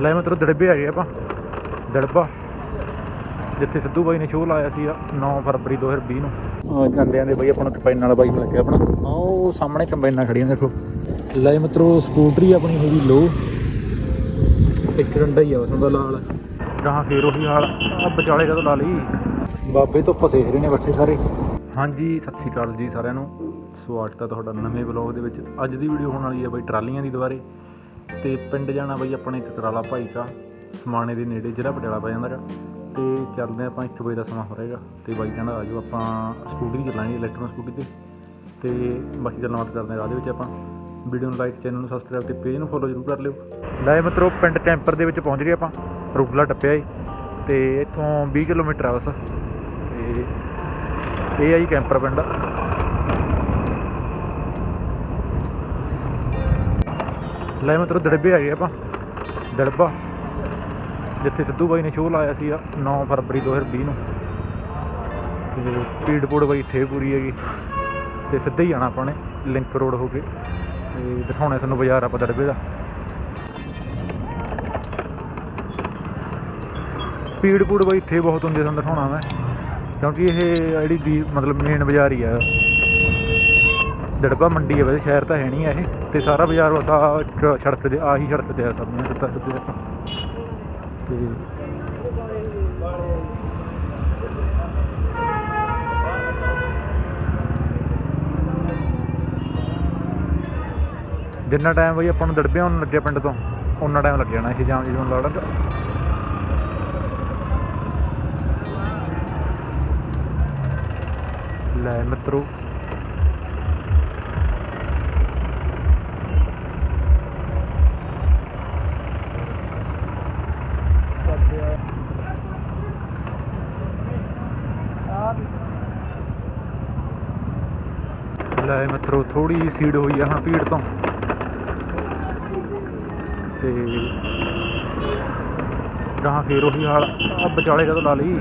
ਲੈ ਮਤਲਬ ਦੜਬੇ ਆ ਗਏ ਆਪਾਂ। ਦੜਬਾ। ਜਿੱਥੇ ਸਿੱਧੂ ਬਾਈ ਨੇ ਸ਼ੋਅ ਲਾਇਆ ਸੀ 9 ਫਰਵਰੀ 2020 ਨੂੰ। ਆ ਜਾਂਦੇ ਆਂਦੇ ਬਾਈ ਆਪਾਂ ਨੂੰ ਕੰਬਾਈਨ ਵਾਲਾ ਬਾਈ ਮਿਲ ਗਿਆ ਆਪਣਾ। ਆਹ ਉਹ ਸਾਹਮਣੇ ਕੰਬਾਈਨਾਂ ਖੜੀਆਂ ਦੇਖੋ। ਲੈ ਮਤਲਬ ਸਕੂਟਰੀ ਆਪਣੀ ਹੋ ਗਈ ਲੋ। ਇੱਕ ਡੰਡਾ ਹੀ ਆ ਉਹਦਾ ਲਾਲ। ਗਾਹਾਂ ਫੇਰ ਉਹੀ ਹਾਲ। ਆ ਵਿਚਾਲੇ ਕਦੋਂ ਲਾ ਲਈ? ਬਾਬੇ ਤੋਂ ਪਸੇਖ ਰਹੇ ਨੇ ਬੱਚੇ ਸਾਰੇ। ਹਾਂਜੀ ਸਤਿ ਸ਼੍ਰੀ ਅਕਾਲ ਜੀ ਸਾਰਿਆਂ ਨੂੰ। ਸਵਾਗਤ ਹੈ ਤੁਹਾਡਾ ਨਵੇਂ ਵਲੌਗ ਦੇ ਵਿੱਚ। ਅੱਜ ਦੀ ਵੀਡੀਓ ਹੋਣ ਵਾਲੀ ਹੈ ਬਾਈ ਟਰਾਲੀਆਂ ਦੀ ਦੁਬਾਰੇ। ਤੇ ਪਿੰਡ ਜਾਣਾ ਬਾਈ ਆਪਣੇ ਕਤਰਾਲਾ ਭਾਈ ਕਾ ਸਮਾਣੇ ਦੇ ਨੇੜੇ ਜਿਹੜਾ ਪਟਿਆਲਾ ਪੈ ਜਾਂਦਾ ਹੈਗਾ ਤੇ ਚੱਲਦੇ ਆਪਾਂ 1 ਵਜੇ ਦਾ ਸਮਾਂ ਹੋ ਰਹੇਗਾ ਤੇ ਬਾਈ ਕਹਿੰਦਾ ਆਜੋ ਆਪਾਂ ਸਕੂਟਰੀ ਚਲਾਣੀ ਇਲੈਕਟ੍ਰੋਨਿਕ ਸਕੂਟਰੀ ਤੇ। ਤੇ ਬਾਕੀ ਗੱਲਾਂ ਬਾਤ ਕਰਦੇ ਹਾਂ ਰਾਹ ਦੇ ਵਿੱਚ ਆਪਾਂ। ਵੀਡੀਓ ਨੂੰ ਲਾਈਕ ਚੈਨਲ ਨੂੰ ਸਬਸਕ੍ਰਾਈਬ ਤੇ ਪੇਜ ਨੂੰ ਫੋਲੋ ਜ਼ਰੂਰ ਕਰ ਲਿਓ। ਲੈ ਮਿੱਤਰੋ, ਪਿੰਡ ਕੈਂਪਰ ਦੇ ਵਿੱਚ ਪਹੁੰਚ ਗਏ ਆਪਾਂ। ਰੁਗਲਾ ਟੱਪਿਆ ਏ। ਤੇ ਇੱਥੋਂ 20 ਕਿਲੋਮੀਟਰ ਆ ਬਸ। ਤੇ ਇਹ ਆ ਜੀ ਕੈਂਪਰ ਪਿੰਡ। ਲੈ ਮਿੱਤਰੋ ਦੜਬੇ ਆ ਆਪਾਂ। ਦੜਬਾ। ਜਿੱਥੇ ਸਿੱਧੂ ਬਾਈ ਨੇ ਸ਼ੋਅ ਲਾਇਆ ਸੀ 9 ਫਰਵਰੀ 2020 ਨੂੰ। ਤੇ ਸਪੀਡ ਬੋਰਡ ਬਾਈ ਇੱਥੇ ਪੂਰੀ ਹੈਗੀ। ਤੇ ਸਿੱਧੇ ਹੀ ਜਾਣਾ ਆਪਾਂ ਨੇ ਲਿੰਕ ਰੋਡ ਹੋ ਕੇ। ਤੇ ਦਿਖਾਉਣਾ ਤੁਹਾਨੂੰ ਬਾਜ਼ਾਰ ਆਪਾਂ ਦੜਬੇ ਦਾ। ਸਪੀਡ ਬੋਰਡ ਬਾਈ ਇੱਥੇ ਬਹੁਤ ਹੁੰਦੀ ਆ, ਤੁਹਾਨੂੰ ਦਿਖਾਉਣਾ ਮੈਂ। ਕਿਉਂਕਿ ਇਹ ਜਿਹੜੀ ਦੀ ਮਤਲਬ ਮੇਨ ਬਾਜ਼ਾਰ ਹੀ ਆ। ਦੜਬਾ ਮੰਡੀ ਹੈ ਵੈਸੇ ਸ਼ਹਿਰ ਤਾਂ ਹੈ ਨਹੀਂ ਇਹ। ਤੇ ਸਾਰਾ ਬਾਜ਼ਾਰ ਬਸ ਆਹ ਸੜਕ ਦੇ ਆਹੀ ਸੜਕ ਤੇ ਆ ਸਭ ਸਿੱਧਾ ਸਿੱਧੇ ਆਪਾਂ। ਤੇ ਜਿੰਨਾ ਟਾਈਮ ਬਈ ਆਪਾਂ ਨੂੰ ਦੜਬਿਆਂ ਨੂੰ ਲੱਗਿਆ ਪਿੰਡ ਤੋਂ ਉਨਾ ਟਾਈਮ ਲੱਗ ਜਾਣਾ ਇਹ ਜਾਮ ਜੀ ਨੂੰ ਲੜਨ ਲੈ ਮਿੱਤਰੋ ਲੈ ਮਿੱਤਰੋ ਥੋੜੀ ਜਿਹੀ ਸੀਡ ਹੋਈ ਆ, ਹਾਂ, ਭੀੜ ਤੋਂ। ਤੇ ਗਾਹਾਂ ਫੇਰ ਉਹੀ ਹਾਲ ਆ ਵਿਚਾਲੇ ਕਦੋਂ ਲਾ ਲਈ?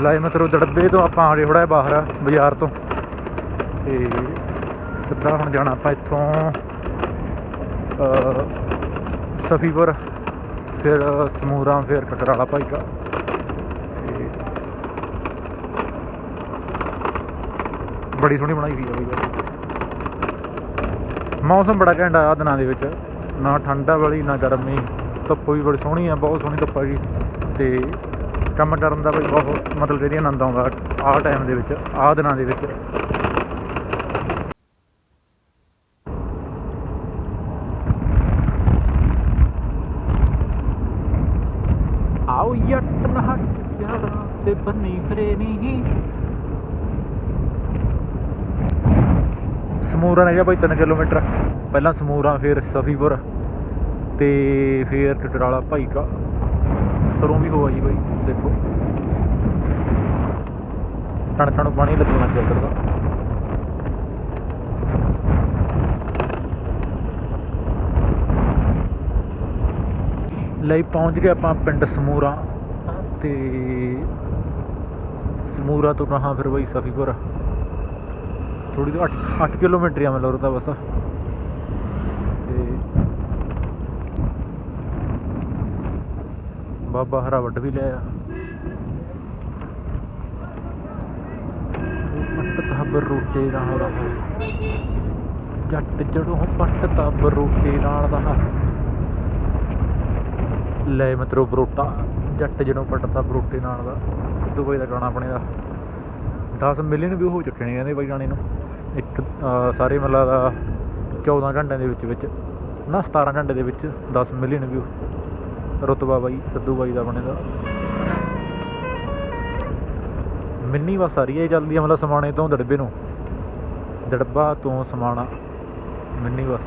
ਲਾਏ ਮਤਲਬ ਦੜਬੇ ਤੋਂ ਆਪਾਂ ਆ ਗਏ ਥੋੜਾ ਬਾਹਰ, ਬਾਜ਼ਾਰ ਤੋਂ। ਤੇ ਸਿੱਧਾ ਹੁਣ ਜਾਣਾ ਆਪਾਂ ਇੱਥੋਂ ਸਫੀਪੁਰ ਫਿਰ ਸਮੂਰਾ ਫਿਰ ਕਕਰਾਲਾ ਭਾਈ ਕਾ ਬੜੀ ਸੋਹਣੀ ਬਣਾਈ ਹੋਈ ਹੈ ਬਈ ਮੌਸਮ ਬੜਾ ਘੈਂਟ ਆ ਆਹ ਦਿਨਾਂ ਦੇ ਵਿੱਚ। ਨਾ ਠੰਡਾ ਵਾਲੀ, ਨਾ ਗਰਮੀ। ਧੁੱਪ ਵੀ ਬੜੀ ਸੋਹਣੀ ਆ, ਬਹੁਤ ਸੋਹਣੀ ਧੁੱਪ ਹੈਗੀ ਤੇ ਕੰਮ ਕਰਨ ਦਾ ਬਈ ਬਹੁਤ ਮਤਲਬ ਜਿਹੜੀ ਆਨੰਦ ਆਉਂਦਾ ਆਹ ਟਾਈਮ ਦੇ ਵਿੱਚ, ਆਹ ਦਿਨਾਂ ਦੇ ਵਿੱਚ ਆਓ ਯੱਟ ਨਹਟ ਯਾਰਾਂ ਤੇ ਬੰਨੀ ਫਰੇ ਨਹੀਂ ਸਮੂਰਾ ਨੇ ਗਿਆ ਬਾਈ 3 ਕਿਲੋਮੀਟਰ। ਪਹਿਲਾਂ ਸਮੂਰਾ, ਫਿਰ ਸਫੀਪੁਰ ਤੇ ਫਿਰ ਟਟਰਾਲਾ ਭਾਈ ਕਾ ਸਰੋਂ ਵੀ ਹੋਆ ਜੀ ਬਾਈ, ਦੇਖੋ। ਕਣਕਾਂ ਨੂੰ ਪਾਣੀ ਲੱਗਣਾ ਲੱਗ ਦਾ। ਲਈ ਪਹੁੰਚ ਗਏ ਆਪਾਂ ਪਿੰਡ ਸਮੂਰਾ ਤੇ ਸਮੂਰਾ ਤੋਂ ਕਹਾਂ ਫਿਰ ਬਈ, ਸਫੀਪੁਰ। ਥੋੜੀ ਜਿਹੀ 8 8 ਕਿਲੋਮੀਟਰ ਆ ਮਤਲਬ ਉਹਦਾ ਬਸ। ਤੇ ਬਾਬਾ ਹਰਾਵਟ ਵੀ ਲਿਆ ਪੱਟ ਤਬ ਰੋਟੇ ਨਾਲ ਦਾ ਜੱਟ ਜੜੋਂ ਪੱਟ ਤਬ ਰੋਟੇ ਨਾਲ ਦਾ ਲੈ ਮਤਰੋ ਬਰੋਟਾ ਜੱਟ ਜੜੋਂ ਪੱਟਦਾ ਬਰੋਟੇ ਨਾਲ ਦਾ। ਦੁਬਈ ਦਾ ਗਾਣਾ ਆਪਣੇ ਦਾ 10 ਮਿਲੀਅਨ ਵਿਊ ਹੋ ਚੁੱਕੇ ਨੇ ਕਹਿੰਦੇ ਬਾਈ ਗਾਣੇ ਨੂੰ। ਇੱਕ ਸਾਰੇ ਮਤਲਬ ਦਾ 14 ਘੰਟਿਆਂ ਦੇ ਵਿੱਚ ਵਿੱਚ, ਨਾ 17 ਘੰਟੇ ਦੇ ਵਿੱਚ 10 ਮਿਲੀਅਨ ਵਿਊ ਰੁਤਬਾ ਬਾਈ, ਸਿੱਧੂ ਬਾਈ ਦਾ ਬਣੇ ਦਾ ਮਿੰਨੀ ਬੱਸ ਆ ਰਹੀ ਹੈ ਚੱਲਦੀ ਹੈ ਮਤਲਬ ਸਮਾਣੇ ਤੋਂ ਦੜਬੇ ਨੂੰ। ਦੜਬਾ ਤੋਂ ਸਮਾਣਾ, ਮਿੰਨੀ ਬੱਸ।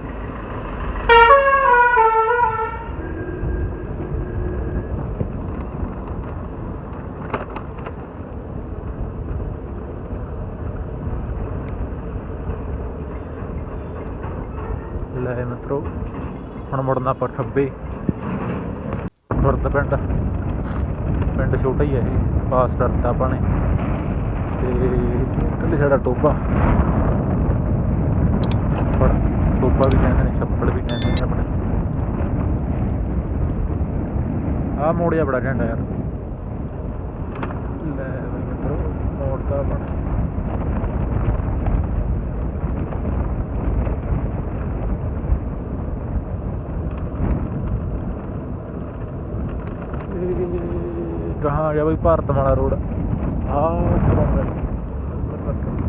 ਲੈ ਮਿੱਤਰੋ। ਹੁਣ ਮੁੜਨਾ ਆਪਾਂ ਖੱਬੇ। ਖੁਰਦ ਪਿੰਡ। ਪਿੰਡ ਛੋਟਾ ਹੀ ਹੈ ਇਹ। ਪਾਸ ਕਰਤਾ ਆਪਾਂ ਨੇ। ਤੇ ਕੱਲੇ ਸਾਡਾ ਟੋਬਾ ਪਰ ਟੋਬਾ ਵੀ ਕਹਿੰਦੇ ਨੇ, ਛੱਪੜ ਵੀ ਕਹਿੰਦੇ ਨੇ ਆਪਣੇ। ਆਹ ਮੋੜਿਆ ਬੜਾ ਘੰਟਾ ਯਾਰ। ਲੈ ਬਈ ਮਿੱਤਰੋ, ਮੋੜ ਤਾਂ ਆਪਾਂ ਨੇ ਆ ਗਿਆ ਬਈ ਭਾਰਤ ਵਾਲਾ ਰੋਡ। ਆ ਕਰਾਉਂਦਾ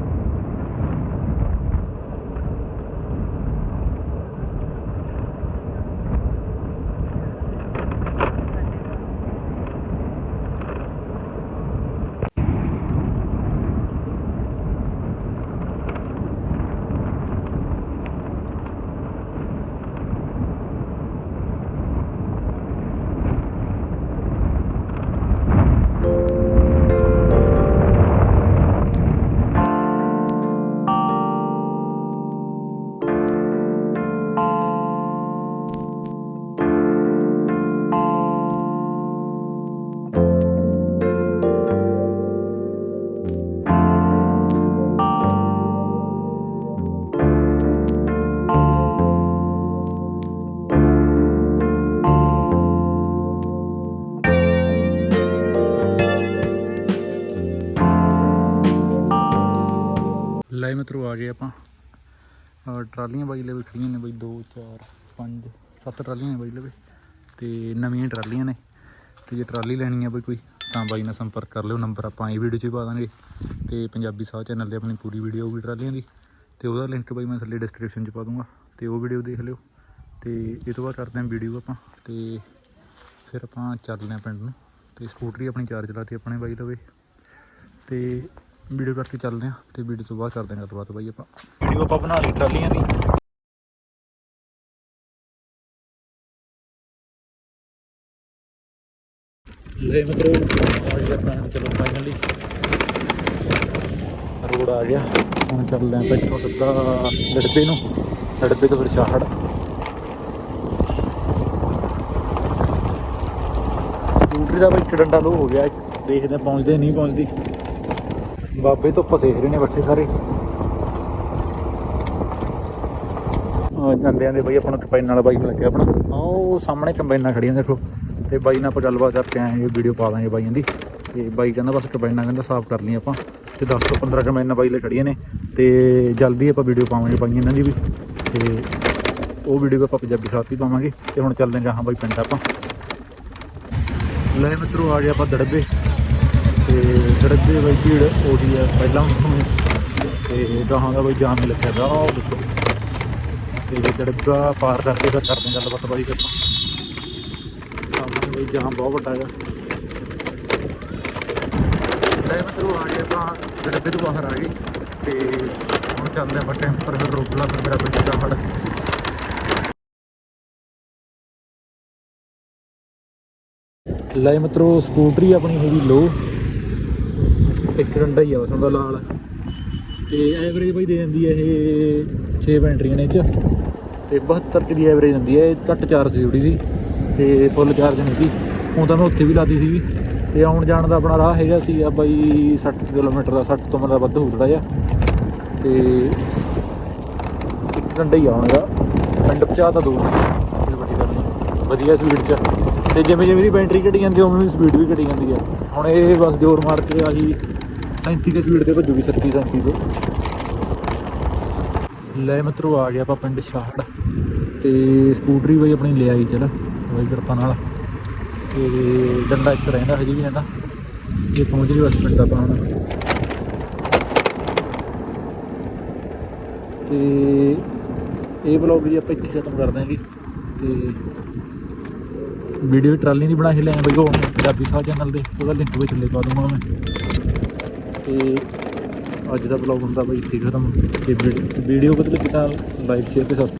ਆ ਗਏ ਆਪਾਂ। ਟਰਾਲੀਆਂ ਬਾਈ ਲਵੇ ਖੜੀਆਂ ਨੇ ਬਾਈ 2 4 5 7 ਟਰਾਲੀਆਂ ਨੇ ਬਾਈ ਲਵੇ ਤੇ ਨਵੀਆਂ ਟਰਾਲੀਆਂ ਨੇ। ਤੇ ਜੇ ਟਰਾਲੀ ਲੈਣੀ ਆ ਬਾਈ ਕੋਈ, ਤਾਂ ਬਾਈ ਨਾਲ ਸੰਪਰਕ ਕਰ ਲਿਓ, ਨੰਬਰ ਆਪਾਂ ਇਹ ਵੀਡੀਓ 'ਚ ਹੀ ਪਾ ਦਾਂਗੇ। ਤੇ ਪੰਜਾਬੀ ਸਾਹ ਚੈਨਲ ਤੇ ਆਪਣੀ ਪੂਰੀ ਵੀਡੀਓ ਹੋਊਗੀ ਟਰਾਲੀਆਂ ਦੀ। ਤੇ ਉਹਦਾ ਲਿੰਕ ਬਾਈ ਮੈਂ ਥੱਲੇ ਡਿਸਕ੍ਰਿਪਸ਼ਨ 'ਚ ਪਾ ਦੂੰਗਾ। ਤੇ ਉਹ ਵੀਡੀਓ ਦੇਖ ਲਿਓ। ਤੇ ਇਹ ਤੋਂ ਬਾਅਦ ਕਰਦੇ ਹਾਂ ਵੀਡੀਓ ਆਪਾਂ। ਤੇ ਫਿਰ ਆਪਾਂ ਚੱਲਦੇ ਹਾਂ ਪਿੰਡ ਨੂੰ। ਤੇ ਸਕੂਟਰੀ ਆਪਣੀ ਚਾਰਜ ਲਾਤੀ ਆਪਣੇ ਬਾਈ ਲਵੇ। ਤੇ ਵੀਡੀਓ ਕਰਕੇ ਚੱਲਦੇ ਹਾਂ ਤੇ ਵੀਡੀਓ ਤੋਂ ਬਾਅਦ ਕਰਦੇ ਹਾਂ ਗੱਲਬਾਤ ਬਾਈ ਆਪਾਂ। ਵੀਡੀਓ ਆਪਾਂ ਬਣਾ ਲਈ ਟਰਾਲੀਆਂ ਦੀ। ਲੈ ਮਿੱਤਰੋ, ਆ ਗਿਆ ਪੈਣ ਚਲੋ ਫਾਈਨਲੀ ਰੋਡ ਆ ਗਿਆ। ਹੁਣ ਚੱਲਦੇ ਆਪਾਂ ਇੱਥੋਂ ਸਿੱਧਾ ਲੜਬੇ ਨੂੰ। ਲੜਬੇ ਤੋਂ ਫਿਰ ਸ਼ਾਹੜ ਸਕੂਟਰੀ ਦਾ ਬਈ ਇੱਕ ਡੰਡਾ ਲੋ ਹੋ ਗਿਆ। ਦੇਖਦੇ ਹਾਂ ਪਹੁੰਚਦੇ ਨਹੀਂ ਪਹੁੰਚਦੀ। ਬਾਬੇ ਤੋਂ ਸੇਖ ਰਹੇ ਨੇ ਬੱਠੇ ਸਾਰੇ। ਆ ਜਾਂਦੇ ਆਂਦੇ ਬਈ ਆਪਾਂ ਨੂੰ ਕੰਬਾਈਨ ਨਾਲ ਬਾਈ ਮਿਲ ਗਿਆ ਆਪਣਾ। ਆਹ ਉਹ ਸਾਹਮਣੇ ਕੰਬਾਈਨਾਂ ਖੜੀਆਂ ਦੇਖੋ। ਤੇ ਬਾਈ ਨਾਲ ਆਪਾਂ ਗੱਲਬਾਤ ਕਰਕੇ ਆਏ ਇਹ ਵੀਡੀਓ ਪਾ ਦਾਂਗੇ ਬਾਈਆਂ ਦੀ। ਤੇ ਬਾਈ ਕਹਿੰਦਾ ਬਸ ਕੰਬਾਈਨਾਂ ਕਹਿੰਦਾ ਸਾਫ਼ ਕਰ ਲਈ ਆਪਾਂ। ਤੇ 10 ਤੋਂ 15 ਕੰਬਾਈਨਾਂ ਬਾਈ ਲਈ ਖੜੀਆਂ ਨੇ। ਤੇ ਜਲਦੀ ਆਪਾਂ ਵੀਡੀਓ ਪਾਵਾਂਗੇ ਬਾਈਆਂ ਇਹਨਾਂ ਦੀ ਵੀ। ਤੇ ਉਹ ਵੀਡੀਓ ਆਪਾਂ ਪੰਜਾਬੀ ਸਾਥ ਪਾਵਾਂਗੇ। ਤੇ ਹੁਣ ਚੱਲਦੇ ਹਾਂ ਬਾਈ ਪਿੰਡ ਆਪਾਂ। ਲੈ ਮਿੱਤਰੋ ਆ ਗਏ ਆਪਾਂ ਦੜਬੇ। ਤੇ ਦੜਬੇ ਬਈ ਭੀੜ ਉਹਦੀ ਹੈ ਪਹਿਲਾਂ ਵਾਂਗੂ ਤੇ ਗਾਹਾਂ ਦਾ ਬਈ ਜਾਮ ਨਹੀਂ ਲੱਗਿਆ ਦਾ ਉਹ ਦੇਖੋ। ਤੇ ਜੇ ਦੜਬਾ ਪਾਰ ਕਰਕੇ ਫਿਰ ਕਰਦੇ ਹਾਂ ਗੱਲਬਾਤ ਬਾਈ ਫਿਰ। ਸਾਹਮਣੇ ਬਾਈ ਜਾਮ ਬਹੁਤ ਵੱਡਾ ਹੈਗਾ। ਲੈ ਮਿੱਤਰੋ, ਆ ਗਏ ਤਾਂ ਡੱਬੇ ਤੋਂ ਬਾਹਰ ਆ ਗਏ। ਤੇ ਹੁਣ ਚੱਲਦੇ ਆਪਾਂ ਟੈਂਪਰ ਫਿਰ ਰੋਕ ਲਾ ਫਿਰ ਮੇਰਾ ਪਿੰਡ ਦਾ ਲੈ ਮਿੱਤਰੋ, ਸਕੂਟਰੀ ਆਪਣੀ ਹੋ ਗਈ ਲੋ। ਇੱਕ ਡੰਡਾ ਹੀ ਆ ਬਸ ਦਾ ਲਾਲ। ਤੇ ਐਵਰੇਜ ਬਈ ਦੇ ਦਿੰਦੀ ਹੈ ਇਹ 6 ਬੈਟਰੀਆਂ ਨੇ ਇਹ ਚ। ਤੇ 72 ਕਿ ਦੀ ਐਵਰੇਜ ਦਿੰਦੀ ਹੈ ਇਹ ਘੱਟ ਚਾਰਜ ਜੁੜੀ ਸੀ। ਤੇ ਫੁੱਲ ਚਾਰਜ ਨਹੀਂ ਸੀ। ਹੁਣ ਤਾਂ ਮੈਂ ਉੱਥੇ ਵੀ ਲਾਦੀ ਸੀਗੀ। ਤੇ ਆਉਣ ਜਾਣ ਦਾ ਆਪਣਾ ਰਾਹ ਹੈਗਾ ਸੀ, ਆ ਬਾਈ 60 ਕਿਲੋਮੀਟਰ ਦਾ 60 ਤੋਂ ਮਤਲਬ ਵੱਧ ਹੋ ਥੋੜਾ ਜਿਹਾ। ਤੇ ਇੱਕ ਡੰਡਾ ਹੀ ਆਉਣਗਾ ਪਿੰਡ ਪਹੁੰਚਾ ਤਾਂ ਦੋ। ਕੋਈ ਵੱਡੀ ਗੱਲ ਨਹੀਂ। ਵਧੀਆ ਸਪੀਡ ਚ। ਤੇ ਜਿਵੇਂ ਜਿਵੇਂ ਦੀ ਬੈਟਰੀ ਘਟੀ ਜਾਂਦੀ ਉਵੇਂ ਉਵੇਂ ਸਪੀਡ ਵੀ ਘਟੀ ਜਾਂਦੀ ਹੈ ਹੁਣ ਇਹ ਬਸ ਜ਼ੋਰ ਮਾਰ ਕੇ ਆਹੀ 37 ਦੀ ਸਪੀਡ ਤੇ ਭੱਜੂਗੀ 37 37 ਤੇ ਲੈ ਮਿੱਤਰੋ, ਆ ਗਿਆ ਆਪਾਂ ਪਿੰਡ ਸ਼ਾਹੜ। ਤੇ ਸਕੂਟਰੀ ਬਈ ਆਪਣੀ ਲੈ ਆਈ, ਚਲ। ਬਈ ਕਿਰਪਾ ਨਾਲ। ਤੇ ਡੰਡਾ ਇੱਕ ਰਹਿੰਦਾ ਹਜੇ ਵੀ ਰਹਿੰਦਾ। ਇਹ ਪਹੁੰਚ ਰਹੀ ਬਸ ਪਿੰਡ ਆਪਾਂ ਹੁਣ। ਤੇ ਇਹ ਵਲੌਗ ਵੀ ਆਪਾਂ ਇੱਥੇ ਖਤਮ ਕਰ ਦਾਂਗੇ ਤੇ ਵੀਡੀਓ ਟਰਾਲੀ ਦੀ ਬਣਾ ਕੇ ਲਿਆਏ ਬਈ ਉਹ ਪੰਜਾਬੀ ਸਾਹ ਚੈਨਲ ਦੇ, ਉਹਦਾ ਲਿੰਕ ਵੀ ਥੱਲੇ ਪਾ ਦੂੰਗਾ ਮੈਂ। ਤੇ ਅੱਜ ਦਾ ਵਲੌਗ ਹੁੰਦਾ ਬਈ ਇੱਥੇ ਖਤਮ। ਤੇ ਵੀਡੀਓ ਬਦਲ ਕੀਤਾ ਲਾਈਕ ਸ਼ੇਅਰ ਤੇ ਸਬਸਕ੍ਰਾਈਬ